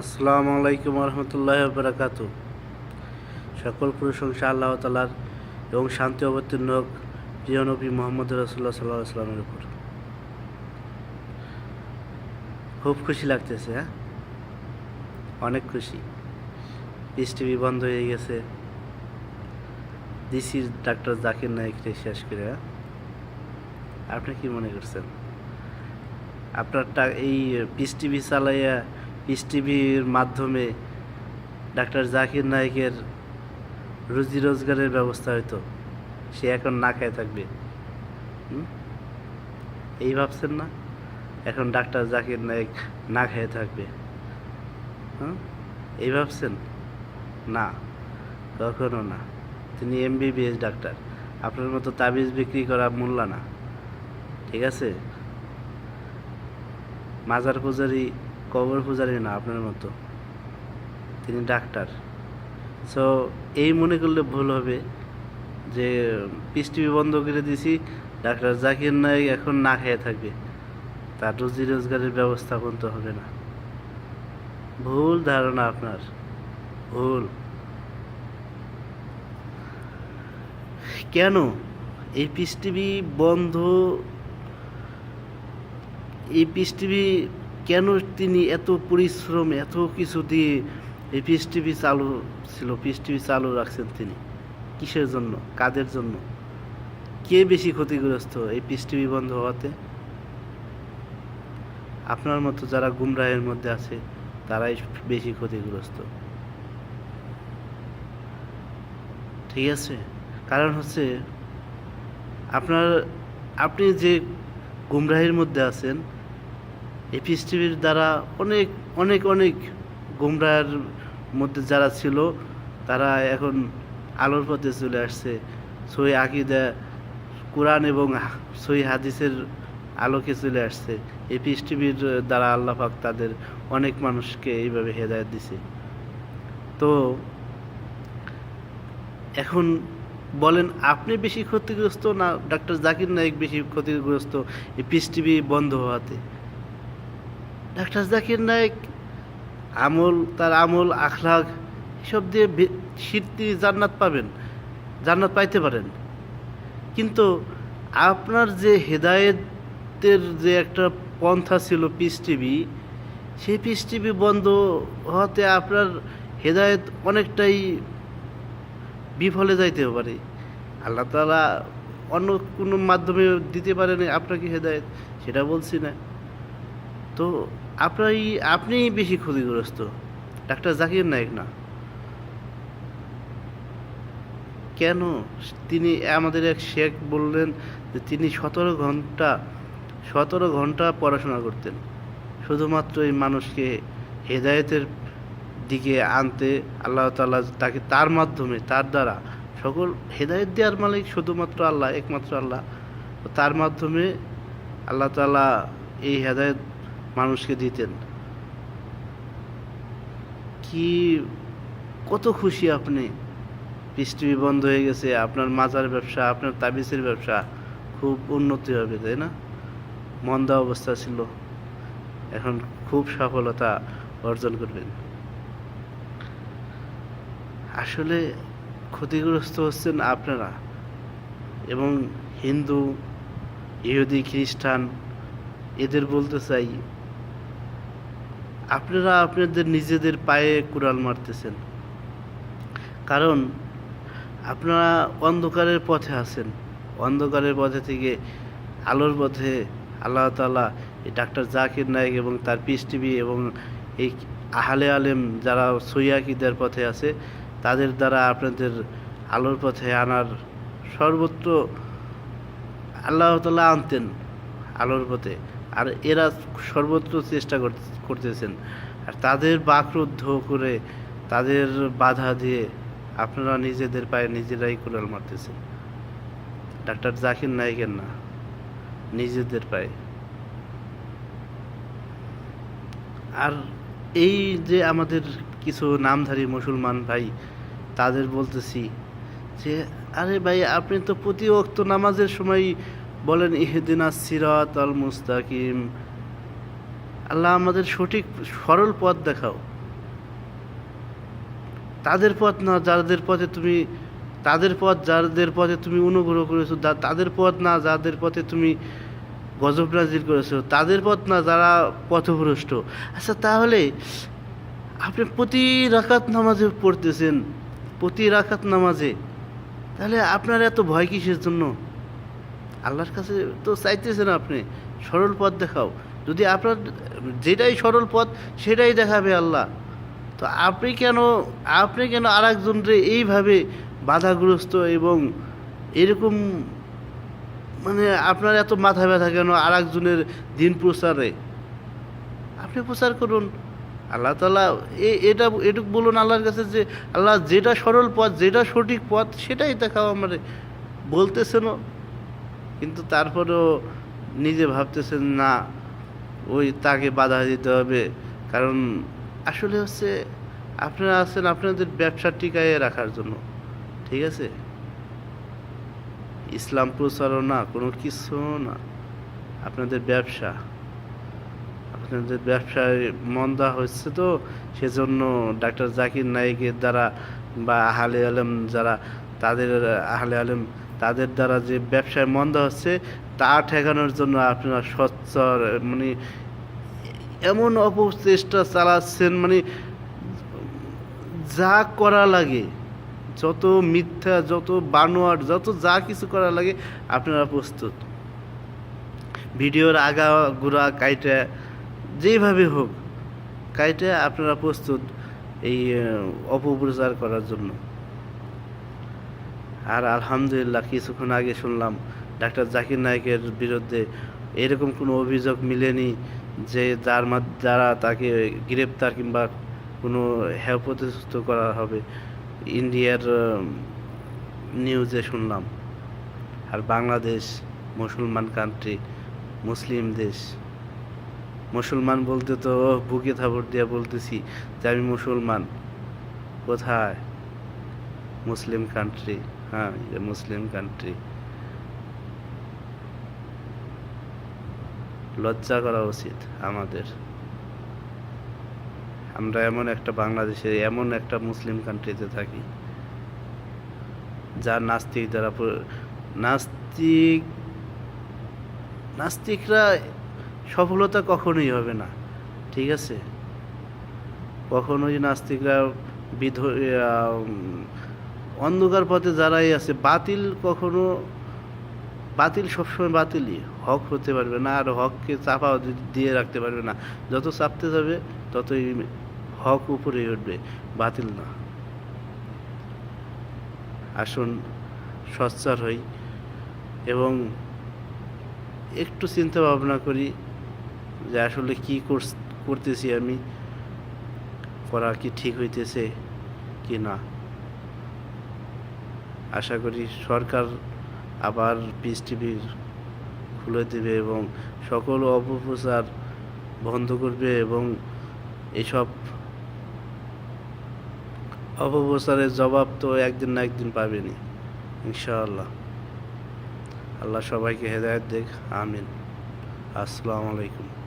আসসালামু আলাইকুম রহমতুল্লাহ বারাকাত সকল প্রশংসা আল্লাহ তালার এবং শান্তি অবতীর্ণ হোক প্রিয় নবী মোহাম্মদ রসুল্লাহ সাল্লাহ সাল্লামের উপর। খুব খুশি লাগতেছে হ্যাঁ? অনেক খুশি। পিস টিভি বন্ধ হয়ে গেছে। ডিসির ডাক্তার জাকির নায়ককে শেষ করে হ্যাঁ? আপনি কি মনে করছেন? আপনার এই পিস টিভি চালাইয়া পিস টিভির মাধ্যমে ডাক্তার জাকির নায়কের রুজি রোজগারের ব্যবস্থা হইতো। সে এখন না খায় থাকবে। এই ভাবছেন না? এখন ডাক্তার জাকির নায়ক না খেয়ে থাকবে। হুম? এই ভাবছেন? না, কখনো না। তিনি এমবিবিএস ডাক্তার। আপনার মতো তাবিজ বিক্রি করা মূল্য না। ঠিক আছে? মাজার পূজারি কবর পূজারি না, আপনার মতো। তিনি ডাক্তার। সো এই মনে করলে ভুল হবে যে, পিস টিভি বন্ধ করে দিছি ডাক্তার জাকির নায়ক এখন না খেয়ে থাকবে। তার রুজি রোজগারের ব্যবস্থা করতে হবে না। ভুল ধারণা আপনার, ভুল। কেন? এই পিস টিভি বন্ধ, এই পিস টিভি কেন তিনি এত পরিশ্রম এত কিছু দিয়ে এই পিস টিভি চালু ছিল? পিস টিভি চালু রাখছেন তিনি। কিসের জন্য? কাদের জন্য? কে বেশি ক্ষতিগ্রস্ত এই পিস টিভি বন্ধ হওয়াতে? আপনার মতো যারা গুমরাহের মধ্যে আছে, তারাই বেশি ক্ষতিগ্রস্ত। ঠিক আছে? কারণ হচ্ছে, আপনার, আপনি যে গুমরাহির মধ্যে আছেন এই পিস টিভির দ্বারা অনেক অনেক অনেক গুমরাহের মধ্যে যারা ছিল, তারা এখন আলোর পথে চলে আসছে। সই আকিদা, কোরআন এবং সই হাদিসের আলোকে চলে আসছে। এই পিস টিভির দ্বারা আল্লাহ পাক তাদের অনেক মানুষকে এইভাবে হেদায়ত দিছে। তো এখন বলেন, আপনি বেশি ক্ষতিগ্রস্ত না, ডাক্তার জাকির নায়েক বেশি ক্ষতিগ্রস্ত এই পিস টিভি বন্ধ হওয়াতে? ডাক্তার জাকির নায়েক, আমল, তার আমল আখলাগ এসব দিয়ে সিদ্ধি জান্নাত পাবেন, জান্নাত পাইতে পারেন। কিন্তু আপনার যে হেদায়েতের যে একটা পন্থা ছিল পিস টিভি সেই পিস টিভি বন্ধ হওয়াতে আপনার হেদায়েত অনেকটাই বিফলে যাইতে পারে। আল্লাহ তালা অন্য কোনো মাধ্যমে দিতে পারেন আপনাকে হেদায়েত, সেটা বলছি না। তো আপনার আপনিই বেশি ক্ষতিগ্রস্ত। ডাক্তার জাকির নায়ক না। কেন? তিনি আমাদের এক শেখ বললেন যে তিনি সতেরো ঘণ্টা সতেরো ঘণ্টা পড়াশোনা করতেন। শুধুমাত্র এই মানুষকে হেদায়েতের দিকে আনতে আল্লাহ তাআলা তাকে তার মাধ্যমে, তার দ্বারা সকল হেদায়েত দেওয়ার মালিক শুধুমাত্র আল্লাহ, একমাত্র আল্লাহ। তার মাধ্যমে আল্লাহ তাআলা এই হেদায়েত মানুষকে দিতেন। কি, কত খুশি আপনি। পৃথিবী বন্ধ হয়ে গেছে, আপনার মাজার ব্যবসা, আপনার তাবিজের ব্যবসা খুব উন্নতি হবে, তাই না? মন্দা অবস্থা ছিল। এখন খুব সফলতা অর্জন করবেন। আসলে ক্ষতিগ্রস্ত হচ্ছেন আপনারা এবং হিন্দু, ইহুদি, খ্রিস্টান, এদের বলতে চাই আপনারা আপনাদের নিজেদের পায়ে কুড়াল মারতেছেন। কারণ আপনারা অন্ধকারের পথে আছেন। অন্ধকারের পথে থেকে আলোর পথে আল্লাহ তাআলা এই ডাক্তার জাকির নায়েক এবং তার পিস টিভি এবং এই আহলে আলেম যারা সৈয়াকিদের পথে আছে, তাদের দ্বারা আপনাদের আলোর পথে আনার সর্বত্র আল্লাহ তাআলা আনতেন আলোর পথে। আর এরা সর্বত্র চেষ্টা করতে- করতেছেন। আর তাদের বাকরুদ্ধ করে তাদের বাধা দিয়ে আপনারা নিজেদের পায়ে নিজেরাই কুড়াল মারতেছেন। ডাক্তার জাকির নায়কের না, নিজেদের পায়ে। আর এই যে আমাদের কিছু নামধারী মুসলমান ভাই, তাদের বলতেছি যে, আরে ভাই, আপনি তো প্রতি ওয়াক্ত নামাজের সময় বলেন, ইহদিনা সিরাত আল মুস্তাকিম। আল্লাহ আমাদের সঠিক, সরল পথ দেখাও। তাদের পথ না, যাদের পথে তুমি, তাদের পথ, যাদের পথে তুমি অনুগ্রহ করেছ তাদের পথ না, যাদের পথে তুমি গজব নাজির করেছ, তাদের পথ না, যারা পথভ্রষ্ট। আচ্ছা তাহলে আপনি প্রতি রাকাত নামাজে পড়তেছেন, প্রতি রাকাত নামাজে, তাহলে আপনার এত ভয় কিসের জন্য? আল্লাহর কাছে তো চাইতেছেন আপনি, সরল পথ দেখাও। যদি আপনার, যেটাই সরল পথ, সেটাই দেখাবে আল্লাহ। তো আপনি কেন আপনি কেন আর একজনরে এইভাবে বাধাগ্রস্ত এবং এরকম মানে আপনার এত মাথা ব্যথা কেন আর একজনের দিন প্রচারে? আপনি প্রচার করুন। আল্লাহ তালা এটা, এটুকু বলুন আল্লাহর কাছে যে আল্লাহ যেটা সরল পথ, যেটা সঠিক পথ, সেটাই দেখাও আমারে। বলতেছেনও। কিন্তু তারপরেও নিজে ভাবতেছেন, না, ওই তাকে বাধা দিতে হবে। কারণ আসলে হচ্ছে আপনারা আছেন আপনাদের ব্যবসা টিকাইয়ে রাখার জন্য, ঠিক আছে? ইসলাম প্রচারণা কোনো কিছু না। আপনাদের ব্যবসা, আপনাদের ব্যবসায় মন্দা হচ্ছে তো, সেজন্য ডাক্তার জাকির নায়েকের দ্বারা বা আহলে আলম যারা, তাদের আহলে আলম তাদের দ্বারা যে ব্যবসায় মন্দা হচ্ছে, তা ঠেকানোর জন্য আপনারা সচ্চর মানে এমন অপচেষ্টা চালাচ্ছেন মানে যা করা লাগে, যত মিথ্যা, যত বানোয়ার যত যা কিছু করা লাগে, আপনারা প্রস্তুত। ভিডিওর আগা গুড়া কাইটা যেভাবে হোক, কাইটা আপনারা প্রস্তুত এই অপপ্রচার করার জন্য। আর আলহামদুলিল্লাহ কিছুক্ষণ আগে শুনলাম ডাক্তার জাকির নায়কের বিরুদ্ধে এরকম কোনো অভিযোগ মিলেনি যে যার দ্বারা তাকে গ্রেপ্তার কিংবা কোনো হেয় প্রতিষ্ঠিত করা হবে। ইন্ডিয়ার নিউজে শুনলাম। আর বাংলাদেশ, মুসলমান কান্ট্রি মুসলিম দেশ। মুসলমান বলতে তো বুকে থাপড় দিয়ে বলতেছি যে আমি মুসলমান। কোথায়? মুসলিম কান্ট্রি হ্যাঁ এটা মুসলিম কান্ট্রি লজ্জা করা উচিত আমাদের। আমরা এমন একটা বাংলাদেশে, এমন একটা মুসলিম কান্ট্রিতে থাকি যা নাস্তিক দ্বারা নাস্তিক, নাস্তিকরা সফলতা কখনোই হবে না, ঠিক আছে? কখনোই নাস্তিকরা বিধ অন্ধকার পথে যারাই আছে, বাতিল কখনো, বাতিল সবসময় বাতিলই। হক হতে পারবে না, আর হককে চাপা দিয়ে রাখতে পারবে না। যত চাপতে যাবে, ততই হক উপরে উঠবে, বাতিল না। আসুন, সচ্চার হই এবং একটু চিন্তা ভাবনা করি যে আসলে কি করতেছি আমি, করা কি ঠিক হইতেছে কি না। আশা করি সরকার আবার পিস টিভি খুলে দেবে এবং সকল অপপ্রচার বন্ধ করবে এবং এসব অপপ্রচারের জবাব তো একদিন না একদিন পাবেনি ইনশাআল্লাহ। আল্লাহ সবাইকে হেদায়ত দেখ, আমিন। আসসালামু আলাইকুম।